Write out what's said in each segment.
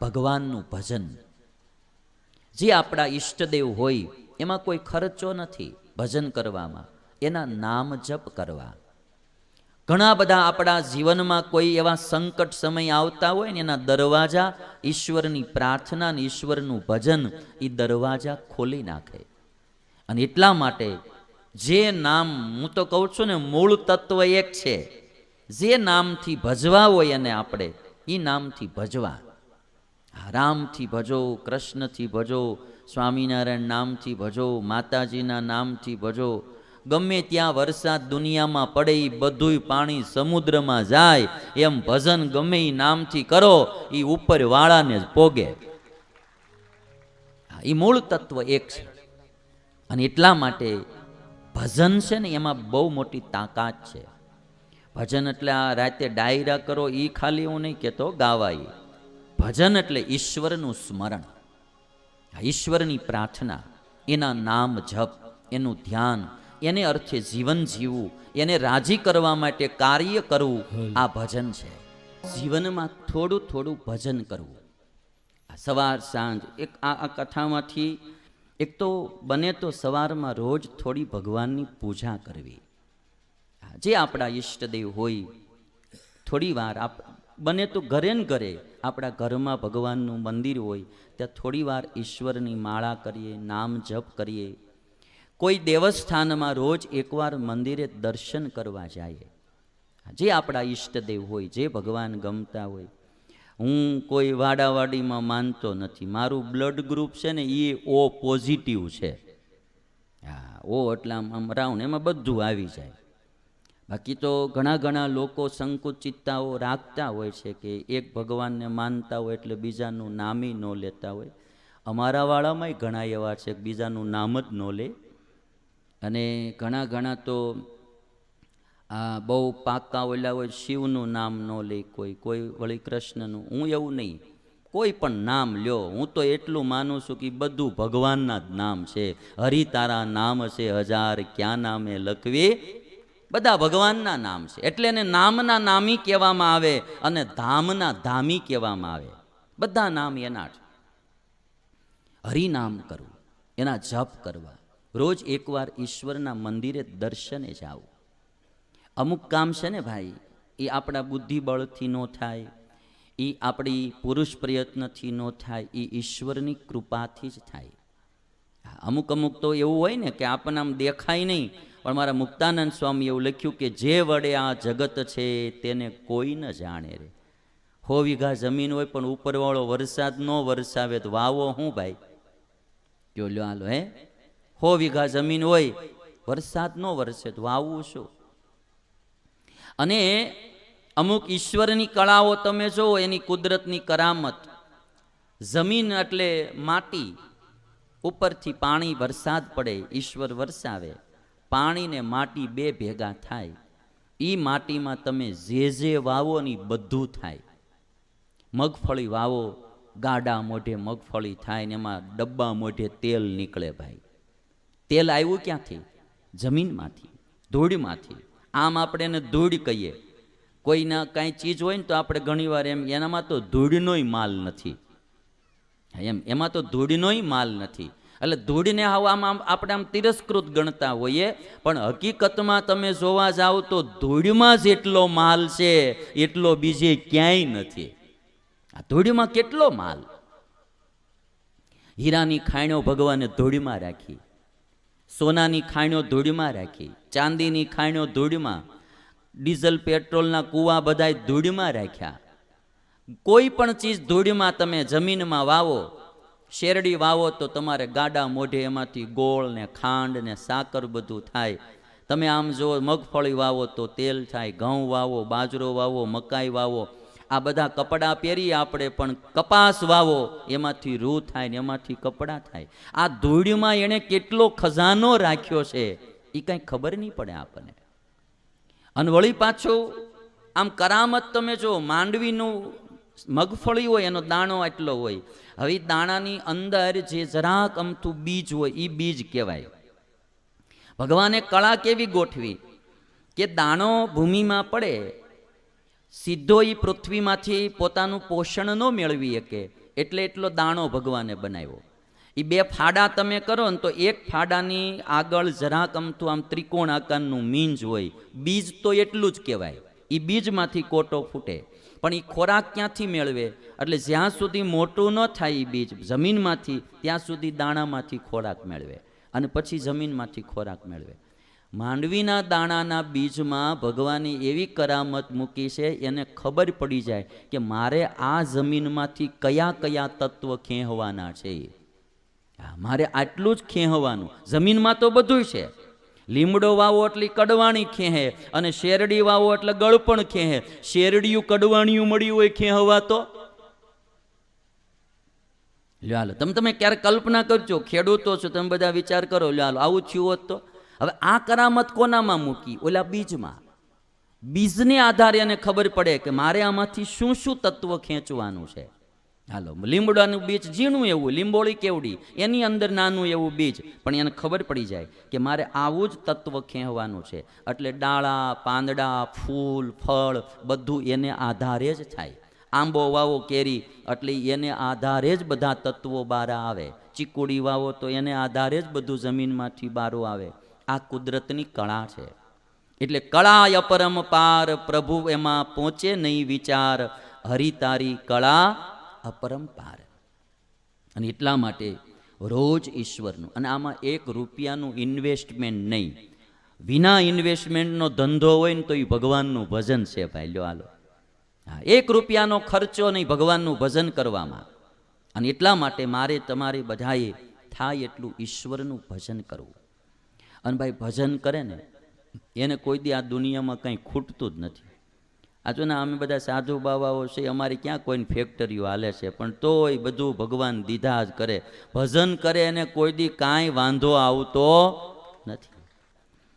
ભગવાનનું ભજન. જે આપણા ઈષ્ટદેવ હોય, એમાં કોઈ ખર્ચો નથી ભજન કરવામાં, એના નામ જપ કરવા. ઘણા બધા આપણા જીવનમાં કોઈ એવા સંકટ સમય આવતા હોય ને એના દરવાજા ઈશ્વરની પ્રાર્થના ને ઈશ્વરનું ભજન એ દરવાજા ખોલી નાખે. અને એટલા માટે જે નામ, હું તો કહું છું ને, મૂળ તત્વ એક છે. જે નામથી ભજવા હોય એને આપણે એ નામથી ભજવા. રામથી ભજો, કૃષ્ણથી ભજો, સ્વામિનારાયણ નામથી ભજો, માતાજીના નામથી ભજો. ગમે ત્યાં વરસાદ દુનિયામાં પડે એ બધુંય પાણી સમુદ્રમાં જાય, એમ ભજન ગમે એ નામથી કરો એ ઉપર વાળાને જ પોગે. એ મૂળ તત્વ એક છે. અને એટલા માટે ભજન છે ને એમાં બહુ મોટી તાકાત છે. ભજન એટલે આ રાતે ડાયરા કરો એ ખાલી હું નહીં કહેતો ગાવાય ભજન એટલે ઈશ્વરનું સ્મરણ. ઈશ્વરની પ્રાર્થના, એના નામ જપ, એનું ધ્યાન, એને અર્થે જીવન જીવવું, એને રાજી કરવા માટે કાર્ય કરવું આ ભજન છે. જીવનમાં થોડું થોડું ભજન કરવું. સવાર સાંજ, એક આ આ કથામાંથી, એક તો બને તો સવારમાં રોજ થોડી ભગવાનની પૂજા કરવી. જે આપણા ઈષ્ટદેવ હોય, થોડી વાર આપ બને તો ઘરે ને ઘરે. આપણા ઘરમાં ભગવાનનું મંદિર હોય, ત્યાં થોડી વાર ઈશ્વરની માળા કરીએ, નામ જપ કરીએ. કોઈ દેવસ્થાનમાં રોજ એકવાર મંદિરે દર્શન કરવા જઈએ જે આપણા ઈષ્ટદેવ હોય, જે ભગવાન ગમતા હોય. હું કોઈ વાડાવાડીમાં માનતો નથી. મારું બ્લડ ગ્રુપ છે ને એ ઓ પોઝિટિવ છે. હા, ઓ એટલે આમ આમ રાઉન્ડ, એમાં બધું આવી જાય. બાકી તો ઘણા ઘણા લોકો સંકુચિતતાઓ રાખતા હોય છે કે એક ભગવાનને માનતા હોય એટલે બીજાનું નામી ન લેતા હોય. અમારા વાળામાંય ઘણા એવા છે કે બીજાનું નામ જ ન લે. અને ઘણા ઘણા તો આ બહુ પાકા ઓલા હોય, શિવનું નામ ન લે કોઈ કોઈ વળી કૃષ્ણનું. હું એવું નહીં. કોઈ પણ નામ લ્યો. હું તો એટલું માનું છું કે બધું ભગવાનના જ નામ છે. હરિ તારા નામ છે, હજાર ક્યાં નામે લખવી? બધા ભગવાનના નામ છે. એટલે એને નામના નામી કહેવામાં આવે અને ધામના ધામી કહેવામાં આવે. બધા નામ એના જ. હરિનામ કરવું, એના જપ કરવા. રોજ એકવાર ઈશ્વરના મંદિરે દર્શને જાવું અમુક કામ છે ને ભાઈ, એ આપણા બુદ્ધિબળથી ન થાય, એ આપણી પુરુષ પ્રયત્નથી ન થાય, એ ઈશ્વરની કૃપાથી જ થાય. અમુક અમુક તો એવું હોય ને કે આપણને આમ દેખાય નહીં પણ મારા મુક્તાનંદ સ્વામી એવું લખ્યું કે જે વડે આ જગત છે તેને કોઈ ન જાણે રે. હો વીઘા જમીન હોય પણ ઉપરવાળો વરસાદ ન વરસાવે તો વાવો હું ભાઈ? કયો લ્યો હાલો, હે? હો વીઘા જમીન હોય, વરસાદ ન વરસે તો વાવવું શું? અને અમુક ઈશ્વરની કળાઓ તમે જુઓ એની કુદરતની કરામત. જમીન એટલે માટી, ઉપરથી પાણી વરસાદ પડે, ઈશ્વર વરસાવે. પાણી ને માટી બે ભેગા થાય. એ માટીમાં તમે જે જે વાવો ને બધું થાય. મગફળી વાવો, ગાડા મોઢે મગફળી થાય ને એમાં ડબ્બા મોઢે તેલ નીકળે ભાઈ. તેલ આવ્યું ક્યાંથી? જમીનમાંથી, ધૂળમાંથી. આમ આપણે એને ધૂળ કહીએ. કોઈના કાંઈ ચીજ હોય ને તો આપણે ઘણીવાર એમ, એનામાં તો ધૂળનોય માલ નથી. એમ, એમાં તો ધૂળનોય માલ નથી. એટલે ધૂળને હાવ આમ આમ આપણે આમ તિરસ્કૃત ગણતા હોઈએ. પણ હકીકતમાં તમે જોવા જાઓ તો ધૂળમાં જેટલો માલ છે, એટલો બીજે ક્યાંય નથી. આ ધૂળમાં કેટલો માલ? હીરાની ખાણ્યો ભગવાને ધૂળમાં રાખી. સોનાની ખાણ્યો ધૂળમાં રાખી. ચાંદીની ખાણ્યો ધૂળમાં. ડીઝલ, પેટ્રોલના કૂવા બધાય ધૂળમાં રાખ્યા. કોઈ પણ ચીજ ધૂળમાં તમે જમીનમાં વાવો શેરડી વાવો તો તમારે ગાડા મોઢે એમાંથી ગોળ ને ખાંડ ને સાકર બધું થાય. તમે આમ જો મગફળી વાવો તો તેલ થાય, ઘઉં વાવો, બાજરો વાવો, મકાઈ વાવો. આ બધા કપડાં પહેરીએ આપણે, પણ કપાસ વાવો, એમાંથી રૂ થાય ને એમાંથી કપડાં થાય. આ ધૂળમાં એણે કેટલો ખજાનો રાખ્યો છે એ કાંઈ ખબર નહીં પડે આપણને. અને વળી પાછું, આમ કરામત તમે જો માંડવીનું મગફળી હોય, એનો દાણો એટલો હોય. હવે દાણાની અંદર જે જરાક અમથું બીજ હોય એ બીજ કહેવાય. ભગવાને કળા કેવી ગોઠવી? કે દાણો ભૂમિમાં પડે, સીધો એ પૃથ્વીમાંથી પોતાનું પોષણ ન મેળવી શકે, એટલે એટલો દાણો ભગવાને બનાવ્યો. એ બે ફાડા તમે કરો ને તો એક ફાડાની આગળ જરાક અમથું આમ ત્રિકોણ આકારનું મીંજ હોય. બીજ તો એટલું જ કહેવાય. એ બીજમાંથી કોટો ફૂટે. પણ એ ખોરાક ક્યાંથી મેળવે? એટલે જ્યાં સુધી મોટું ન થાય એ બીજ, જમીનમાંથી, ત્યાં સુધી દાણામાંથી ખોરાક મેળવે અને પછી જમીનમાંથી ખોરાક મેળવે. માંડવીના દાણાના બીજમાં ભગવાને એવી કરામત મૂકી છે, એને ખબર પડી જાય કે મારે આ જમીનમાંથી કયા કયા તત્વ ખેંહવાના છે મારે આટલું જ ખેંહવાનું. જમીનમાં તો બધું છે. લીમડો વાવો એટલે કડવાણી ખેહે અને શેરડી વાવો એટલે ગળપણ ખેહે. શેરડીયું કડવાણીયું મળ્યું હોય ખેહવા તો? લ્યો તમે તમે ક્યારે કલ્પના કરજો, ખેડૂતો છો, તમે બધા વિચાર કરો, લ્યો આવું થયું હોત તો? હવે આ કરામત કોનામાં મૂકી? ઓલા બીજમાં. બીજને આધારે એને ખબર પડે કે મારે આમાંથી શું શું તત્વ ખેંચવાનું છે. હાલો લીંબડાનું બીજ ઝીણું એવું, લીંબોળી કેવડી, એની અંદર નાનું એવું બીજ. પણ એને ખબર પડી જાય કે મારે આવું જ તત્વ ખેંચવાનું છે. એટલે ડાળા, પાંદડા, ફૂલ, ફળ બધું એને આધારે જ થાય. આંબો, વાવો, કેરી, એટલે એને આધારે જ બધા તત્વો બહાર આવે. ચીકુડી, વાવો, તો એને આધારે જ બધું જમીનમાંથી બારો આવે. આ કુદરતની કળા છે. એટલે કળા અપરંપાર પ્રભુ એમાં પહોંચે નહીં વિચાર. હરિતારી કળા અપરંપાર. અને એટલા માટે રોજ ઈશ્વરનું, અને આમાં એક રૂપિયાનું ઇન્વેસ્ટમેન્ટ નહીં. વિના ઇન્વેસ્ટમેન્ટનો ધંધો હોય ને તો એ ભગવાનનું ભજન છે ભાઈ, લ્યો હાલો. હા, એક રૂપિયાનો ખર્ચો નહીં ભગવાનનું ભજન કરવામાં. અને એટલા માટે મારે તમારે બધાએ થાય એટલું ઈશ્વરનું ભજન કરવું. અને ભાઈ, ભજન કરે ને, એને કોઈ દી આ દુનિયામાં કંઈ ખૂટતું જ નથી. આ જો ને અમે બધા સાધુ બાવાઓ છે અમારી ક્યાં કોઈની ફેક્ટરીઓ હાલે છે? પણ તોય બધું ભગવાન દીધા જ કરે. ભજન કરે અને કોઈ દી કાંઈ વાંધો આવતો નથી.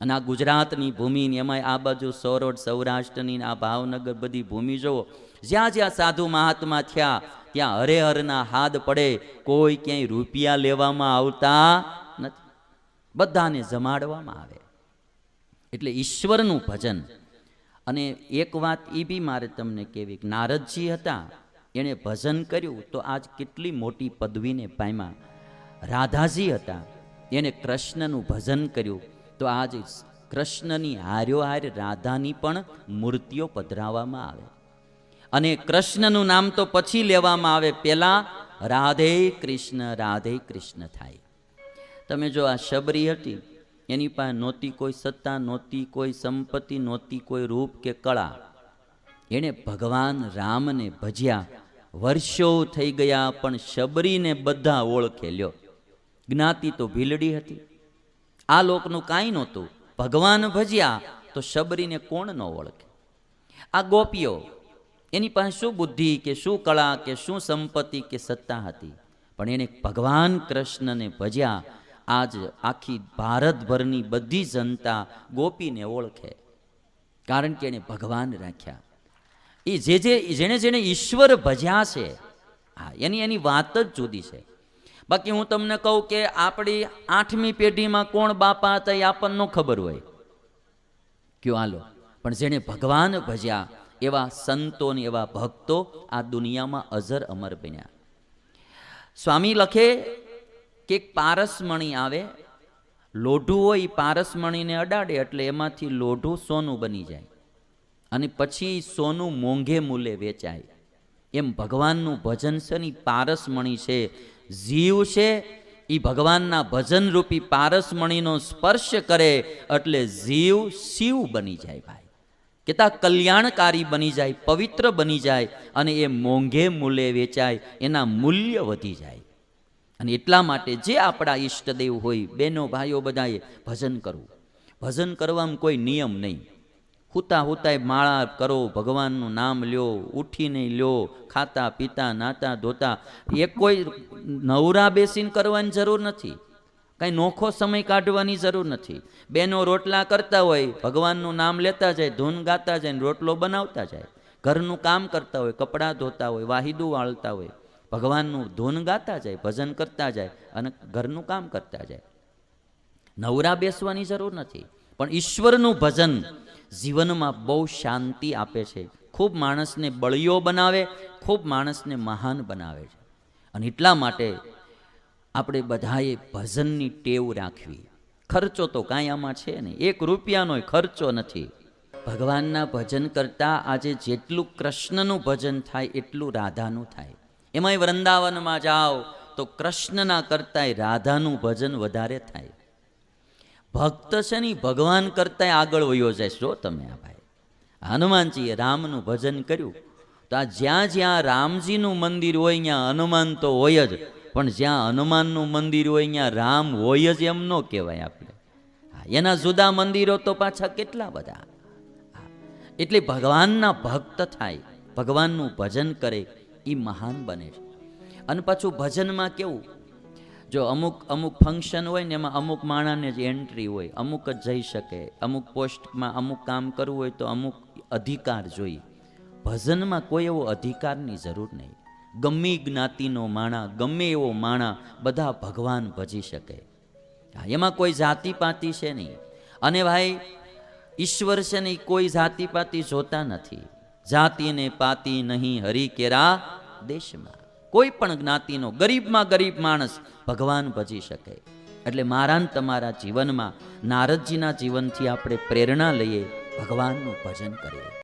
અને આ ગુજરાતની ભૂમિ એમાંય આ બાજુ સૌરોડ સૌરાષ્ટ્રની, આ ભાવનગર બધી ભૂમિ જુઓ જ્યાં જ્યાં સાધુ મહાત્મા થયા, ત્યાં હરેહરના હાથ પડે, કોઈ ક્યાંય રૂપિયા લેવામાં આવતા નથી. બધાને જમાડવામાં આવે. એટલે ઈશ્વરનું ભજન અને એક વાત એ બી મારે તમને કહેવી નારદજી હતા, એણે ભજન કર્યું તો આજ કેટલી મોટી પદવીને પામ્યા. રાધાજી હતા, એણે કૃષ્ણનું ભજન કર્યું તો આજ કૃષ્ણની હાર્યો હાર રાધાની પણ મૂર્તિઓ પધરાવવામાં આવે. અને કૃષ્ણનું નામ તો પછી લેવામાં આવે પહેલાં રાધે કૃષ્ણ રાધે કૃષ્ણ થાય. તમે જો આ શબરી હતી એની પાસે નહોતી કોઈ સત્તા, નહોતી કોઈ સંપત્તિ, નહોતી કોઈ રૂપ કે કળા. એણે ભગવાન રામને ભજ્યા. વર્ષો થઈ ગયા પણ શબરીને બધા ઓળખે લ્યો. જ્ઞાતિ તો ભીલડી હતી. આ લોકનું કાંઈ નહોતું. ભગવાન ભજ્યા તો શબરીને કોણ ન ઓળખે? આ ગોપીઓ, એની પાસે શું બુદ્ધિ કે શું કળા કે શું સંપત્તિ કે સત્તા હતી? પણ એણે ભગવાન કૃષ્ણને ભજ્યા આજ આખી ભારતભરની બધી જનતા ગોપીને ઓળખે. કારણ કે એણે ભગવાન રાખ્યા. એ જે જે જેણે જેણે ઈશ્વર ભજ્યા છે, હા, એની એની વાત જ જુદી છે. બાકી હું તમને કહું કે આપણી આઠમી પેઢીમાં કોણ બાપા હતા એ આપણને ખબર હોય. કયો હાલો. પણ જેણે ભગવાન ભજ્યા, એવા સંતો ને એવા ભક્તો આ દુનિયામાં અજર અમર બન્યા. સ્વામી લખે કે પારસમણી આવે, લોઢું હોય એ પારસમણીને અડાડે એટલે એમાંથી લોઢું સોનું બની જાય. અને પછી સોનું મોંઘે મૂલે વેચાય. એમ ભગવાનનું ભજન છે ને પારસમણી છે. જીવ છે એ ભગવાનના ભજનરૂપી પારસમણીનો સ્પર્શ કરે એટલે જીવ શિવ બની જાય ભાઈ. કેતા કલ્યાણકારી બની જાય, પવિત્ર બની જાય અને એ મોંઘે મૂલે વેચાય, એના મૂલ્ય વધી જાય. અને એટલા માટે જે આપણા ઈષ્ટદેવ હોય બહેનો ભાઈઓ બધાએ ભજન કરવું. ભજન કરવામાં કોઈ નિયમ નહીં. હુતા હુતાય માળા કરો, ભગવાનનું નામ લ્યો, ઉઠીને લ્યો, ખાતા, પીતા, નાતા, ધોતા. એ કોઈ નવરા બેસીને કરવાની જરૂર નથી. કાંઈ નોખો સમય કાઢવાની જરૂર નથી. બેનો રોટલા કરતા હોય, ભગવાનનું નામ લેતા જાય, ધૂન ગાતા જાય રોટલો બનાવતા જાય. ઘરનું કામ કરતા હોય, કપડાં ધોતા હોય, વાહિદું વાળતા હોય. ભગવાનનું ધૂન ગાતા જાય, ભજન કરતા જાય અને ઘરનું કામ કરતા જાય. નવરા બેસવાની જરૂર નથી, પણ ઈશ્વરનું ભજન જીવનમાં બહુ શાંતિ આપે છે. ખૂબ માણસને બળિયો બનાવે, ખૂબ માણસને મહાન બનાવે છે. અને એટલા માટે આપણે બધાએ ભજનની ટેવ રાખવી. ખર્ચો તો કાંઈ આમાં છે નહીં. એક રૂપિયાનો ખર્ચો નથી. ભગવાનના ભજન કરતાં આજે જેટલું કૃષ્ણનું ભજન થાય, એટલું રાધાનું થાય. એમાંય વૃંદાવનમાં જાઓ તો કૃષ્ણના કરતાંય રાધાનું ભજન વધારે થાય. ભક્ત છે ને ભગવાન કરતાંય આગળ વયો જાય. જો તમે આ ભાઈ, હનુમાનજીએ રામનું ભજન કર્યું. તો આ જ્યાં જ્યાં રામજીનું મંદિર હોય ત્યાં હનુમાન તો હોય જ, પણ જ્યાં હનુમાનનું મંદિર હોય ત્યાં રામ હોય જ એમ ન કહેવાય આપણે. એના જુદા મંદિરો તો પાછા કેટલા બધા. એટલે ભગવાનના ભક્ત થાય, ભગવાનનું ભજન કરે. એ મહાન બને છે. અને પાછું ભજનમાં કેવું? જો અમુક અમુક ફંક્શન હોય ને એમાં અમુક માણાને જ એન્ટ્રી હોય, અમુક જ જઈ શકે, અમુક પોસ્ટમાં અમુક કામ કરવું હોય તો અમુક અધિકાર જોઈએ. ભજનમાં કોઈ એવો અધિકારની જરૂર નહીં. ગમે જ્ઞાતિનો માણા, ગમે એવો માણા બધા ભગવાન ભજી શકે. એમાં કોઈ જાતિ પાતિ છે નહીં. અને ભાઈ, ઈશ્વર છે ને કોઈ જાતિ પાતિ જોતા નથી. જાતિને પાતિ નહીં હરિ કેરા દેશમાં કોઈ પણ જ્ઞાતિનો ગરીબમાં ગરીબ માણસ ભગવાન ભજી શકે. એટલે મારા તમારા જીવનમાં નારદજીના જીવનથી આપણે પ્રેરણા લઈએ, ભગવાનનું ભજન કરીએ.